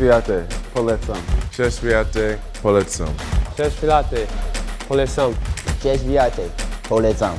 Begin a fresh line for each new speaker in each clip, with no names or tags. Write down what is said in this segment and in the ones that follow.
Trzeźwiaty, polecam.
Trzeźwiaty, polecam.
Cześć Filaty, polecam.
Cześć, wiatek. Polecam.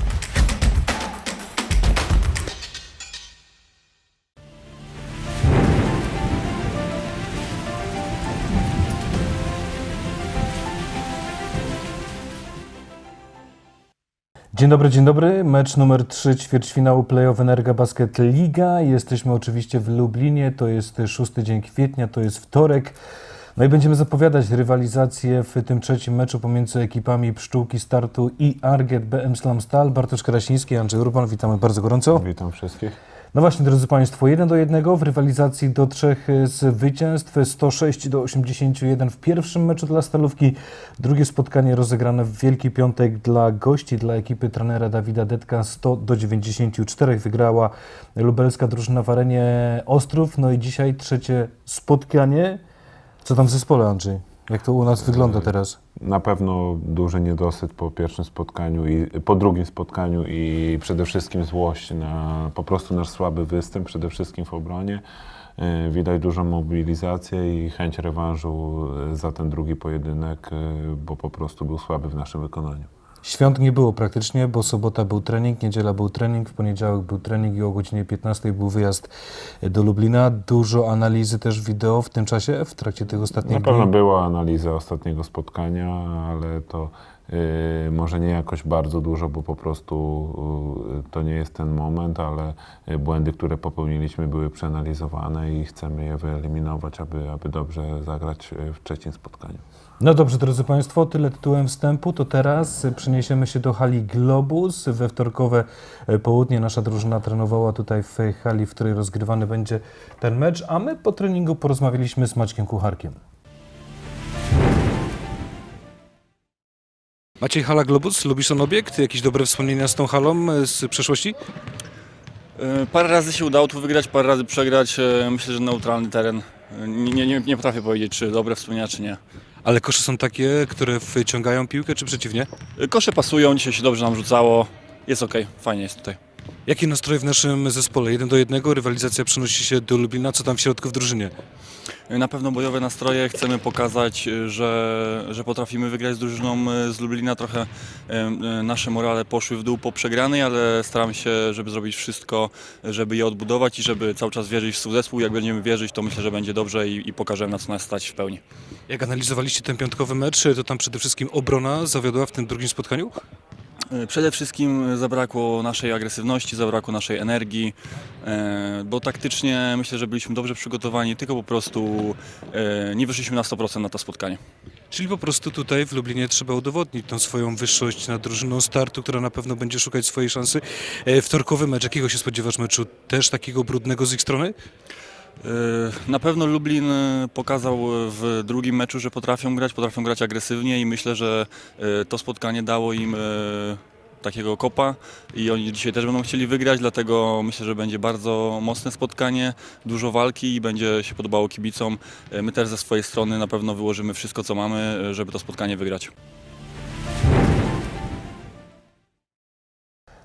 Dzień dobry, dzień dobry. Mecz numer 3 ćwierćfinału playoff Energa Basket Liga. Jesteśmy oczywiście w Lublinie. To jest szósty dzień kwietnia, to jest wtorek. No i będziemy zapowiadać rywalizację w tym trzecim meczu pomiędzy ekipami Pszczółki Startu i Arget BM Slam Stal. Bartosz Krasiński, Andrzej Urban, witamy bardzo gorąco.
Witam wszystkich.
No właśnie, drodzy Państwo, 1 do 1 w rywalizacji do trzech zwycięstw, 106 do 81 w pierwszym meczu dla Stalówki. Drugie spotkanie rozegrane w Wielki Piątek dla gości, dla ekipy trenera Dawida Detka 100 do 94 wygrała lubelska drużyna w arenie Ostrów. No i dzisiaj trzecie spotkanie. Co tam w zespole, Andrzej? Jak to u nas wygląda teraz?
Na pewno duży niedosyt po pierwszym spotkaniu i po drugim spotkaniu i przede wszystkim złość na po prostu nasz słaby występ, przede wszystkim w obronie. E, Widać dużą mobilizację i chęć rewanżu e, za ten drugi pojedynek, e, bo po prostu był słaby w naszym wykonaniu.
Świąt nie było praktycznie, bo sobota był trening, niedziela był trening, w poniedziałek był trening i o godzinie 15 był wyjazd do Lublina. Dużo analizy też wideo w tym czasie, w trakcie tych ostatnich
Na pewno
dni.
była analiza ostatniego spotkania, ale to y, może nie jakoś bardzo dużo, bo po prostu y, to nie jest ten moment, ale y, błędy, które popełniliśmy, były przeanalizowane i chcemy je wyeliminować, aby, aby dobrze zagrać y, w trzecim spotkaniu.
No dobrze, drodzy Państwo, tyle tytułem wstępu. To teraz przeniesiemy się do hali Globus. We wtorkowe y, południe nasza drużyna trenowała tutaj w hali, w której rozgrywany będzie ten mecz, a my po treningu porozmawialiśmy z Maćkiem Kucharkiem.
Maciej Hala Globus, lubisz ten obiekt? Jakieś dobre wspomnienia z tą halą e, z przeszłości?
E, Parę razy się udało tu wygrać, parę razy przegrać. E, Myślę, że neutralny teren. E, Nie, nie, nie potrafię powiedzieć, czy dobre wspomnienia, czy nie.
Ale kosze są takie, które wciągają piłkę, czy przeciwnie?
Kosze pasują, dzisiaj się dobrze nam rzucało. Jest ok, fajnie jest tutaj.
Jakie nastroje w naszym zespole? Jeden do jednego, rywalizacja przenosi się do Lublina. Co tam w środku w drużynie?
Na pewno bojowe nastroje. Chcemy pokazać, że, że potrafimy wygrać z drużyną e, z Lublina. Trochę e, e, nasze morale poszły w dół po przegranej, ale staramy się, żeby zrobić wszystko, żeby je odbudować i żeby cały czas wierzyć w swój zespół. Jak będziemy wierzyć, to myślę, że będzie dobrze i, i pokażemy, na co nas stać w pełni.
Jak analizowaliście ten piątkowy mecz, to tam przede wszystkim obrona zawiodła w tym drugim spotkaniu?
E, Przede wszystkim zabrakło naszej agresywności, zabrakło naszej energii, e, bo taktycznie myślę, że byliśmy dobrze przygotowani, tylko po prostu e, nie wyszliśmy na 100% na to spotkanie.
Czyli po prostu tutaj w Lublinie trzeba udowodnić tą swoją wyższość nad drużyną startu, która na pewno będzie szukać swojej szansy. E, Wtorkowy mecz, jakiego się spodziewasz meczu? Też takiego brudnego z ich strony?
E, Na pewno Lublin e, pokazał w drugim meczu, że potrafią grać, potrafią grać agresywnie i myślę, że to spotkanie dało im takiego kopa i oni dzisiaj też będą chcieli wygrać, dlatego myślę, że będzie bardzo mocne spotkanie, dużo walki i będzie się podobało kibicom. My też ze swojej strony na pewno wyłożymy wszystko, co mamy, żeby to spotkanie wygrać.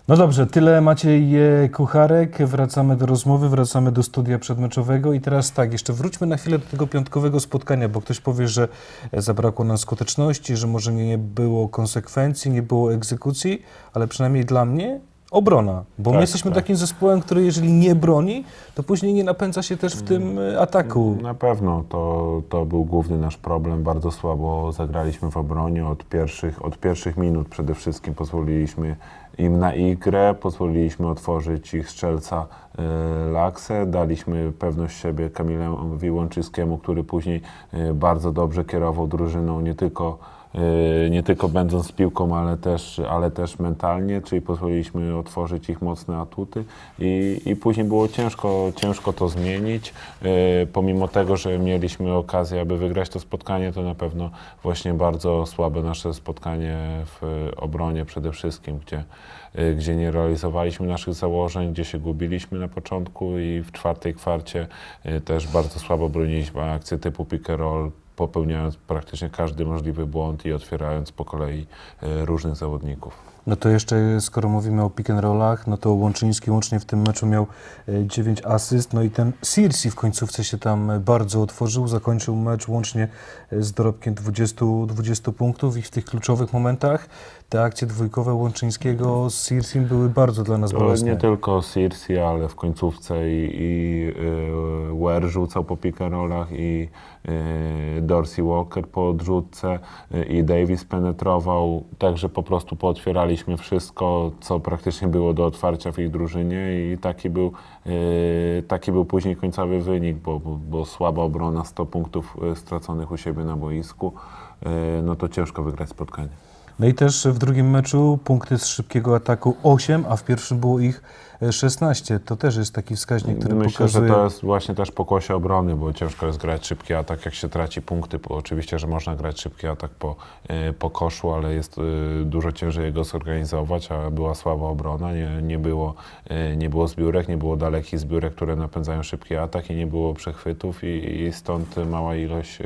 No dobrze, tyle Maciej e, Kucharek. Wracamy do rozmowy, wracamy do studia przedmeczowego i teraz tak, jeszcze wróćmy na chwilę do tego piątkowego spotkania, bo ktoś powie, że e, zabrakło nam skuteczności, że może nie było konsekwencji, nie było egzekucji, ale przynajmniej dla mnie obrona, bo my
Tak,
jesteśmy
tak.
takim zespołem, który jeżeli nie broni, to później nie napędza się też w tym e, ataku.
Na pewno to, to był główny nasz problem. Bardzo słabo zagraliśmy w obronie od pierwszych, od pierwszych minut przede wszystkim. Pozwoliliśmy im na ich grę, pozwoliliśmy otworzyć ich strzelca y, Laksę, daliśmy pewność siebie Kamilowi Łączyskiemu, który później y, bardzo dobrze kierował drużyną, nie tylko nie tylko będąc piłką, ale też, ale też mentalnie, czyli pozwoliliśmy otworzyć ich mocne atuty i, i później było ciężko, ciężko to zmienić. Y, Pomimo tego, że mieliśmy okazję, aby wygrać to spotkanie, to na pewno właśnie bardzo słabe nasze spotkanie w obronie przede wszystkim, gdzie, y, gdzie nie realizowaliśmy naszych założeń, gdzie się gubiliśmy na początku i w czwartej kwarcie też bardzo słabo broniliśmy akcje typu pick and roll, popełniając praktycznie każdy możliwy błąd i otwierając po kolei e, różnych zawodników.
No to jeszcze, skoro mówimy o pick and rollach, no to Łączyński łącznie w tym meczu miał 9 asyst, no i ten Sirsi w końcówce się tam e, bardzo otworzył, zakończył mecz łącznie e, z dorobkiem 20, 20 punktów i w tych kluczowych momentach te akcje dwójkowe Łączyńskiego z Sirsim były bardzo dla nas
To
bolesne.
nie tylko Sirsi, ale w końcówce i, i y, Ware rzucał po pick and rollach i Dorsey Walker po odrzutce y, i Davis penetrował, także po prostu pootwieraliśmy wszystko, co praktycznie było do otwarcia w ich drużynie i taki był, y, taki był później końcowy wynik, bo, bo, bo słaba obrona, 100 punktów straconych u siebie na boisku, no to ciężko wygrać spotkanie.
No i też w drugim meczu punkty z szybkiego ataku 8, a w pierwszym było ich e, 16. To też jest taki wskaźnik, który
Myślę,
pokazuje...
że to jest właśnie też pokłosie obrony, bo ciężko jest grać szybki atak, jak się traci punkty. Oczywiście, że można grać szybki atak po, e, po koszu, ale jest e, dużo ciężej jego zorganizować, a była słaba obrona, nie, nie, było, e, nie było zbiórek, nie było dalekich zbiórek, które napędzają szybki atak i nie było przechwytów i, i stąd mała ilość e,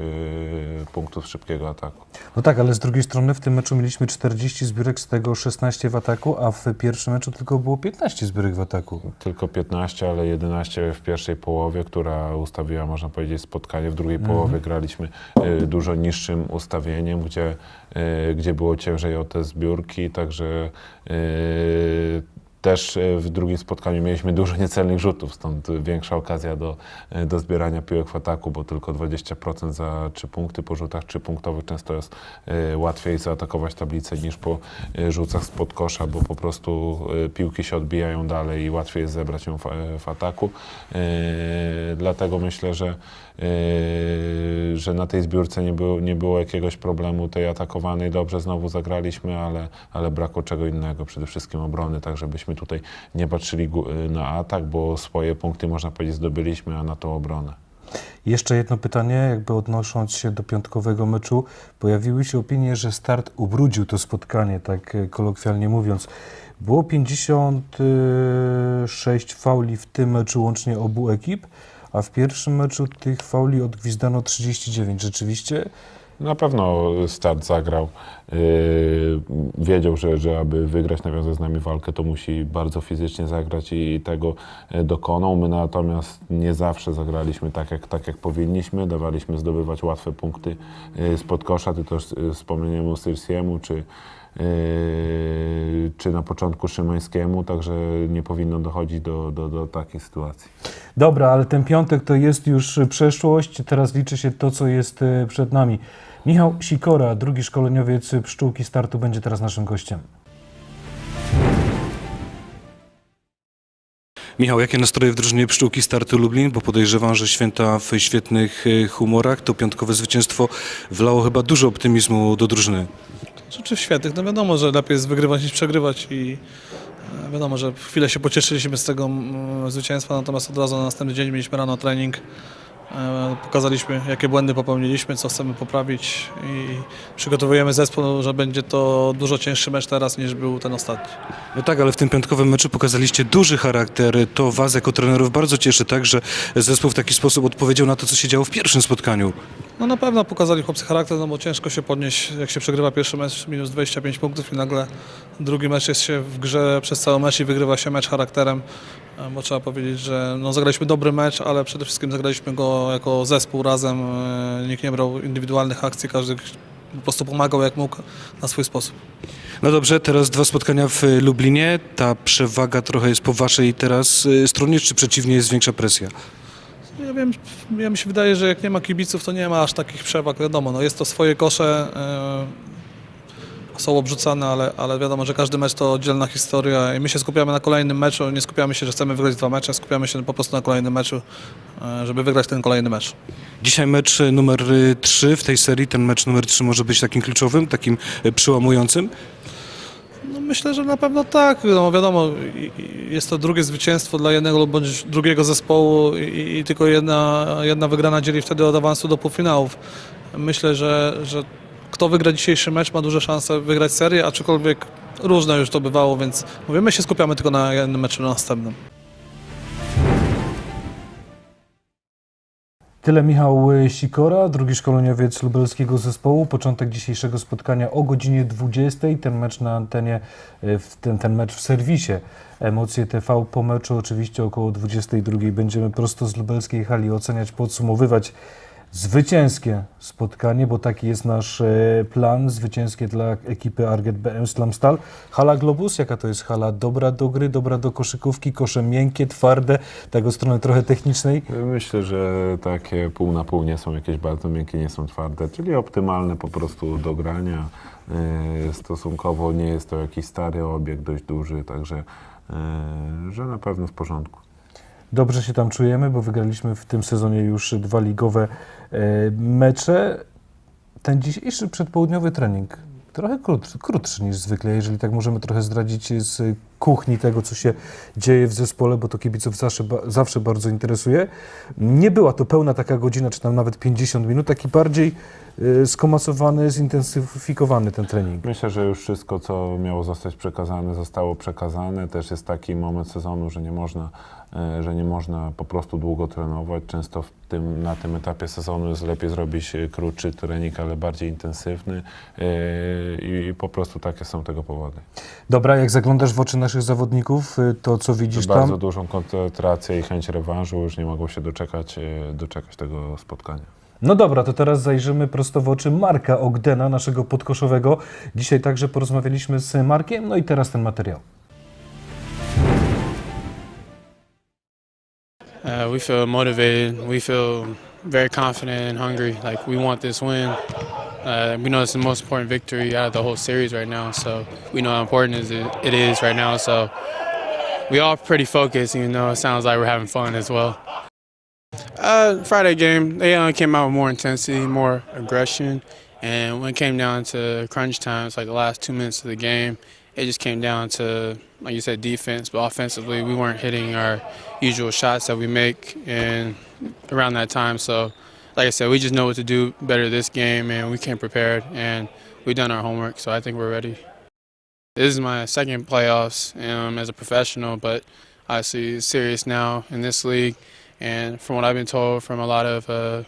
punktów szybkiego ataku.
No tak, ale z drugiej strony w tym meczu mieliśmy 40 zbiórek, z tego 16 w ataku, a w pierwszym meczu tylko było 15 zbiórek w ataku.
Tylko 15, ale 11 w pierwszej połowie, która ustawiła, można powiedzieć, spotkanie. W drugiej połowie graliśmy y, dużo niższym ustawieniem, gdzie, y, gdzie było ciężej o te zbiórki, także y, też y, w drugim spotkaniu mieliśmy dużo niecelnych rzutów, stąd większa okazja do, y, do zbierania piłek w ataku, bo tylko 20% za 3 punkty po rzutach 3 punktowych często jest y, łatwiej zaatakować tablicę niż po rzutach spod kosza, bo po prostu piłki się odbijają dalej i łatwiej jest zebrać ją w, w ataku. Dlatego myślę, że, że na tej zbiórce nie było, nie było jakiegoś problemu tej atakowanej. Dobrze znowu zagraliśmy, ale, ale brakło czego innego, przede wszystkim obrony, tak żebyśmy tutaj nie patrzyli na atak, bo swoje punkty, można powiedzieć, zdobyliśmy, a na tą obronę.
Jeszcze jedno pytanie, jakby odnosząc się do piątkowego meczu. Pojawiły się opinie, że start ubrudził to spotkanie, tak e, kolokwialnie mówiąc. Było 56 fauli w tym meczu łącznie obu ekip, a w pierwszym meczu tych fauli odgwizdano 39. Rzeczywiście?
Na pewno start zagrał. Yy, wiedział, że, że aby wygrać, nawiązać z nami walkę, to musi bardzo fizycznie zagrać i tego e, dokonał. My natomiast nie zawsze zagraliśmy tak, jak, tak jak powinniśmy. Dawaliśmy zdobywać łatwe punkty e, spod kosza. Ty też e, wspomniałem o Syrsiemu, czy, czy na początku Szymańskiemu, także nie powinno dochodzić do, do, do takiej sytuacji.
Dobra, ale ten piątek to jest już przeszłość. Teraz liczy się to, co jest przed nami. Michał Sikora, drugi szkoleniowiec pszczółki startu, będzie teraz naszym gościem.
Michał, jakie nastroje w drużynie pszczółki startu Lublin? Bo podejrzewam, że święta w świetnych e, humorach, to piątkowe zwycięstwo wlało chyba dużo optymizmu do drużyny.
Rzeczy świetnych. No wiadomo, że lepiej jest wygrywać niż przegrywać i e, wiadomo, że w chwilę się pocieszyliśmy z tego mm, zwycięstwa, natomiast od razu na następny dzień mieliśmy rano trening. E, Pokazaliśmy, jakie błędy popełniliśmy, co chcemy poprawić i przygotowujemy zespół, że będzie to dużo cięższy mecz teraz niż był ten ostatni.
No tak, ale w tym piątkowym meczu pokazaliście duży charakter. To was jako trenerów bardzo cieszy, tak, że zespół w taki sposób odpowiedział na to, co się działo w pierwszym spotkaniu.
No na pewno pokazali chłopcy charakter, no bo ciężko się podnieść, jak się przegrywa pierwszy mecz minus 25 punktów i nagle drugi mecz jest się w grze przez cały mecz i wygrywa się mecz charakterem, bo trzeba powiedzieć, że no zagraliśmy dobry mecz, ale przede wszystkim zagraliśmy go jako zespół razem, E, nikt nie brał indywidualnych akcji, każdy po prostu pomagał jak mógł na swój sposób.
No dobrze, teraz dwa spotkania w Lublinie. Ta przewaga trochę jest po waszej teraz stronie, czy przeciwnie jest większa presja?
Ja wiem, ja mi się wydaje, że jak nie ma kibiców, to nie ma aż takich przewag. Wiadomo, no jest to swoje kosze, e, są obrzucane, ale, ale wiadomo, że każdy mecz to oddzielna historia i my się skupiamy na kolejnym meczu. Nie skupiamy się, że chcemy wygrać dwa mecze, skupiamy się po prostu na kolejnym meczu, e, żeby wygrać ten kolejny mecz.
Dzisiaj mecz y, numer 3 w tej serii, ten mecz numer 3 może być takim kluczowym, takim przełamującym.
No myślę, że na pewno tak. No wiadomo, jest to drugie zwycięstwo dla jednego lub bądź drugiego zespołu i, i tylko jedna, jedna wygrana dzieli wtedy od awansu do półfinałów. Myślę, że, że kto wygra dzisiejszy mecz ma duże szanse wygrać serię, aczkolwiek różne już to bywało, więc mówię, my się skupiamy tylko na jednym meczu na następnym.
Tyle Michał Sikora, drugi szkoleniowiec lubelskiego zespołu. Początek dzisiejszego spotkania o godzinie 20. Ten mecz na antenie, ten, ten mecz w serwisie Emocje TV. Po meczu oczywiście około 22. będziemy prosto z lubelskiej hali oceniać, podsumowywać zwycięskie spotkanie, bo taki jest nasz e, plan, zwycięskie dla ekipy Arget BM Slamstal. Hala Globus, jaka to jest hala? Dobra do gry, dobra do koszykówki, kosze miękkie, twarde, tak od strony trochę technicznej.
Myślę, że takie pół na pół nie są jakieś bardzo miękkie, nie są twarde, czyli optymalne po prostu do grania. Yy, Stosunkowo nie jest to jakiś stary obiekt, dość duży, także yy, że na pewno w porządku.
Dobrze się tam czujemy, bo wygraliśmy w tym sezonie już dwa ligowe e, mecze. Ten dzisiejszy przedpołudniowy trening trochę krótszy, krótszy niż zwykle, jeżeli tak możemy trochę zdradzić z kuchni tego, co się dzieje w zespole, bo to kibiców zawsze, zawsze bardzo interesuje. Nie była to pełna taka godzina, czy tam nawet 50 minut, taki bardziej e, skomasowany, zintensyfikowany ten trening.
Myślę, że już wszystko, co miało zostać przekazane, zostało przekazane. Też jest taki moment sezonu, że nie można, że nie można po prostu długo trenować. Często w tym, na tym etapie sezonu jest lepiej zrobić e, krótszy trening, ale bardziej intensywny e, i, i po prostu takie są tego powody.
Dobra, jak zaglądasz w oczy naszych zawodników, to co widzisz
Bardzo
tam?
dużą koncentrację i chęć rewanżu, już nie mogą się doczekać, e, doczekać tego spotkania.
No dobra, to teraz zajrzymy prosto w oczy Marka Ogdena, naszego podkoszowego. Dzisiaj także porozmawialiśmy z Markiem, no i teraz ten materiał.
We feel motivated. We feel very confident and hungry. Like we want this win. Uh, we know it's the most important victory out of the whole series right now. So we know how important it, is right now. So we all pretty focused, even though it sounds like we're having fun as well. Uh, Friday game, they uh, came out with more intensity, more aggression, and when it came down to crunch time, it's like the last two minutes of the game. It just came down to, like you said, defense. But offensively, we weren't hitting our usual shots that we make and around that time. So, like I said, we just know what to do better this game, and we came prepared, and we've done our homework. So I think we're ready. This is my second playoffs um, as a professional, but obviously serious now in this league. And from what I've been told from a lot of uh,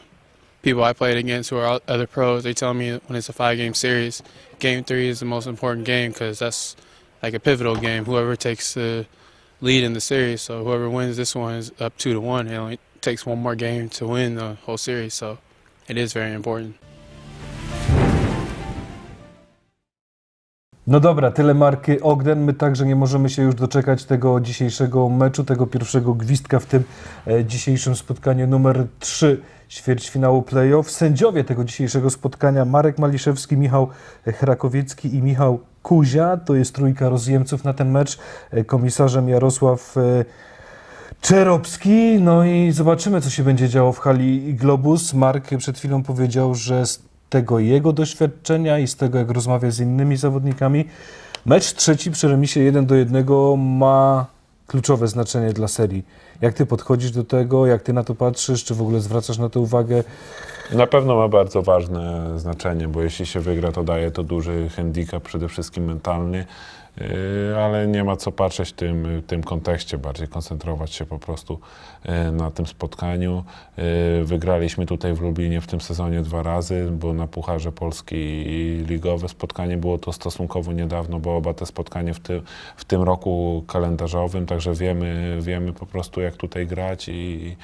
people I played against who are other pros, they tell me when it's a five-game series, game three is the most important game because that's like a pivotal game. Whoever takes the lead in the series, so whoever wins this one is up two to one. It only takes one more game to win the whole series, so it is very important.
No dobra, tyle marki Ogden. My także nie możemy się już doczekać tego dzisiejszego meczu, tego pierwszego gwizdka w tym e, dzisiejszym spotkaniu numer 3 ćwierćfinału playoff. Sędziowie tego dzisiejszego spotkania Marek Maliszewski, Michał Chrakowiecki i Michał Kuzia. To jest trójka rozjemców na ten mecz. E, Komisarzem Jarosław e, Czerobski. No i zobaczymy, co się będzie działo w hali Globus. Mark przed chwilą powiedział, że tego jego doświadczenia i z tego, jak rozmawia z innymi zawodnikami, mecz trzeci przy remisie 1 do 1 ma kluczowe znaczenie dla serii. Jak ty podchodzisz do tego, jak ty na to patrzysz, czy w ogóle zwracasz na to uwagę?
Na pewno ma bardzo ważne znaczenie, bo jeśli się wygra, to daje to duży handicap, przede wszystkim mentalny, yy, ale nie ma co patrzeć w tym, w tym kontekście, bardziej koncentrować się po prostu na tym spotkaniu. Yy, Wygraliśmy tutaj w Lublinie w tym sezonie dwa razy, bo na Pucharze Polski i ligowe spotkanie było to stosunkowo niedawno, bo oba te spotkania w, ty, w tym roku kalendarzowym, także wiemy, wiemy po prostu jak tutaj grać i,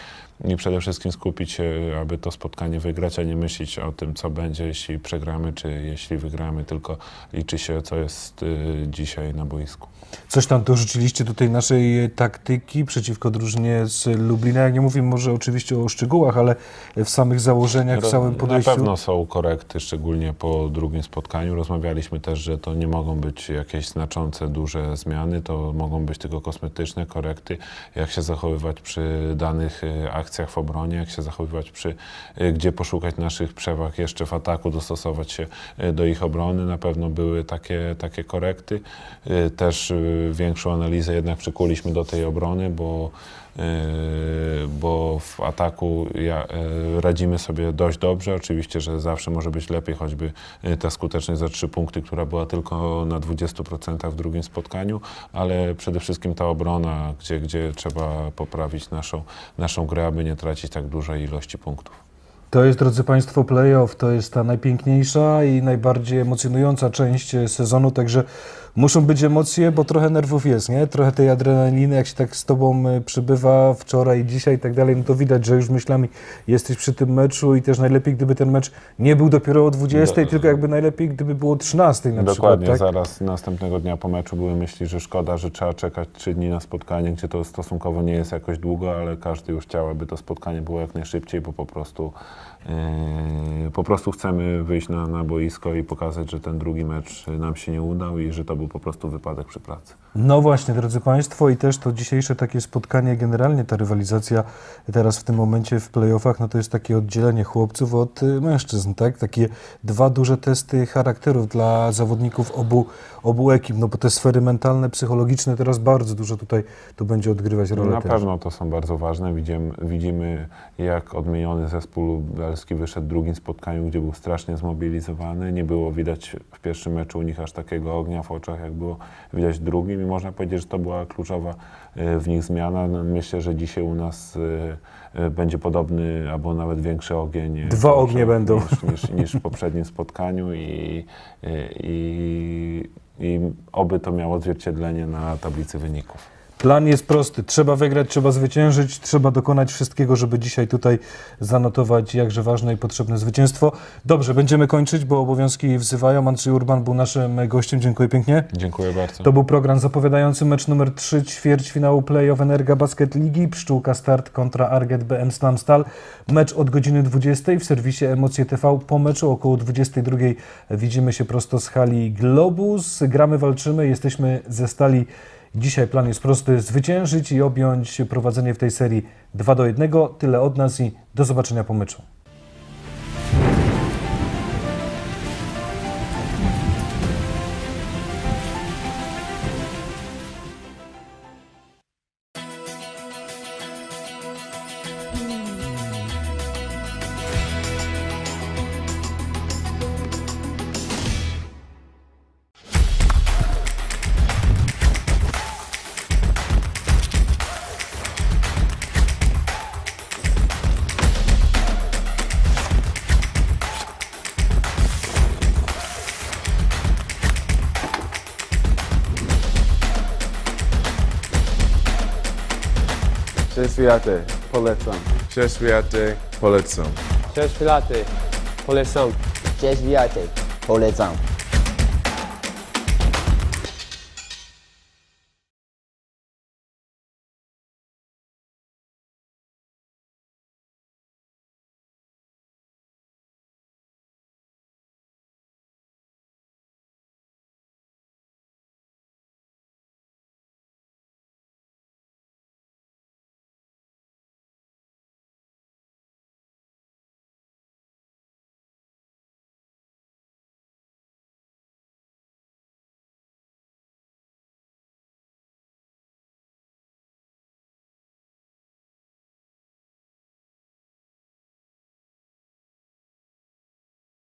i przede wszystkim skupić się, aby to spotkanie wygrać, a nie myśleć o tym, co będzie, jeśli przegramy, czy jeśli wygramy, tylko liczy się, co jest y, dzisiaj na boisku.
Coś tam dorzuciliście do tej naszej taktyki przeciwko drużynie z Lublina. Jak nie mówimy może oczywiście o szczegółach, ale w samych założeniach, w całym podejściu.
Na pewno są korekty, szczególnie po drugim spotkaniu. Rozmawialiśmy też, że to nie mogą być jakieś znaczące, duże zmiany, to mogą być tylko kosmetyczne korekty, jak się zachowywać przy danych y, akcjach w obronie, jak się zachowywać przy, y, gdzie poszukać naszych przewag jeszcze w ataku, dostosować się y, do ich obrony. Na pewno były takie, takie korekty. Też większą analizę jednak przykuliśmy do tej obrony, bo bo w ataku yy, radzimy sobie dość dobrze. Oczywiście, że zawsze może być lepiej, choćby yy, ta skuteczność za trzy punkty, która była tylko na 20% w drugim spotkaniu, ale przede wszystkim ta obrona, gdzie, gdzie trzeba poprawić naszą, naszą grę, aby nie tracić tak dużej ilości punktów.
To jest, drodzy Państwo, playoff. To jest ta najpiękniejsza i najbardziej emocjonująca część e, sezonu, także muszą być emocje, bo trochę nerwów jest, nie? Trochę tej adrenaliny, jak się tak z Tobą e, przybywa wczoraj, dzisiaj i tak dalej, no to widać, że już myślami jesteś przy tym meczu i też najlepiej, gdyby ten mecz nie był dopiero o 20,
Do-
tylko jakby najlepiej, gdyby było o 13 na
Dokładnie,
przykład, tak?
zaraz następnego dnia po meczu były myśli, że szkoda, że trzeba czekać trzy dni na spotkanie, gdzie to stosunkowo nie jest jakoś długo, ale każdy już chciał, aby to spotkanie było jak najszybciej, bo po prostu, po prostu chcemy wyjść na, na boisko i pokazać, że ten drugi mecz nam się nie udał i że to był po prostu wypadek przy pracy.
No właśnie, drodzy Państwo, i też to dzisiejsze takie spotkanie, generalnie ta rywalizacja teraz w tym momencie w playoffach, no to jest takie oddzielenie chłopców od y, mężczyzn, tak? Takie dwa duże testy charakterów dla zawodników obu, obu ekip, no bo te sfery mentalne, psychologiczne teraz bardzo dużo tutaj to będzie odgrywać rolę
Na
też.
pewno to są bardzo ważne. Widzimy, widzimy, jak odmieniony zespół lubelski wyszedł w drugim spotkaniu, gdzie był strasznie zmobilizowany. Nie było widać w pierwszym meczu u nich aż takiego ognia w oczach, jak było widać w drugim. I można powiedzieć, że to była kluczowa e, w nich zmiana. No, myślę, że dzisiaj u nas e, e, będzie podobny albo nawet większy ogień.
Dwa ognie będą.
Niż, niż, niż w poprzednim spotkaniu i, i, i oby to miało odzwierciedlenie na tablicy wyników.
Plan jest prosty. Trzeba wygrać, trzeba zwyciężyć, trzeba dokonać wszystkiego, żeby dzisiaj tutaj zanotować jakże ważne i potrzebne zwycięstwo. Dobrze, będziemy kończyć, bo obowiązki wzywają. Andrzej Urban był naszym gościem. Dziękuję pięknie.
Dziękuję bardzo.
To był program zapowiadający mecz numer 3 ćwierćfinału play-off Energa Basket Ligi. Pszczółka Start kontra Arget BM Slam Stal. Mecz od godziny 20 w serwisie Emocje TV. Po meczu około 22 widzimy się prosto z hali Globus. Gramy, walczymy, jesteśmy ze stali. Dzisiaj plan jest prosty: zwyciężyć i objąć prowadzenie w tej serii 2 do 1. Tyle od nas i do zobaczenia po meczu.
Przeświaty, polecam.
Przeświaty, polecam.
Cześć Pilaty, polecam.
Cześć, wiatek. Polecam.